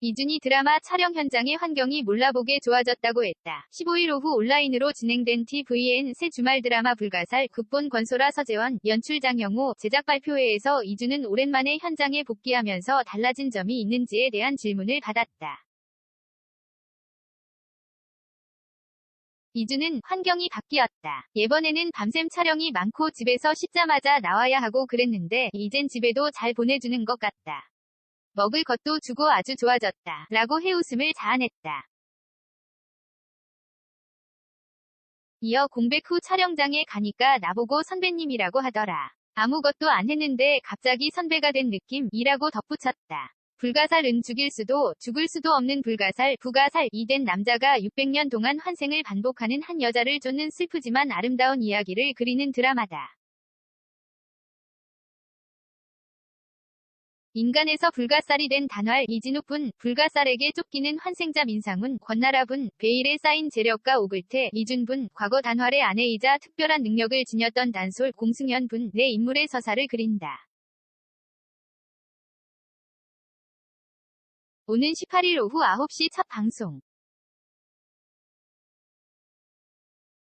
이준이 드라마 촬영 현장의 환경이 몰라보게 좋아졌다고 했다. 15일 오후 온라인으로 진행된 TVN 새 주말 드라마 불가살 극본 권소라 서재원, 연출 장영호, 제작 발표회에서 이준은 오랜만에 현장에 복귀하면서 달라진 점이 있는지에 대한 질문을 받았다. 이준은 환경이 바뀌었다. 예번에는 밤샘 촬영이 많고 집에서 씻자마자 나와야 하고 그랬는데 이젠 집에도 잘 보내주는 것 같다. 먹을 것도 주고 아주 좋아졌다. 라고 해웃음을 자아냈다. 이어 공백 후 촬영장에 가니까 나보고 선배님이라고 하더라. 아무것도 안 했는데 갑자기 선배가 된 느낌이라고 덧붙였다. 불가살은 죽일 수도 죽을 수도 없는 불가살 부가살이 된 남자가 600년 동안 환생을 반복하는 한 여자를 쫓는 슬프지만 아름다운 이야기를 그리는 드라마다. 인간에서 불가살이 된 단활 이진욱분, 불가살에게 쫓기는 환생자 민상훈, 권나라분, 베일에 쌓인 재력과 오글태, 이준분, 과거 단활의 아내이자 특별한 능력을 지녔던 단솔 공승현분, 내 인물의 서사를 그린다. 오는 18일 오후 9시 첫 방송.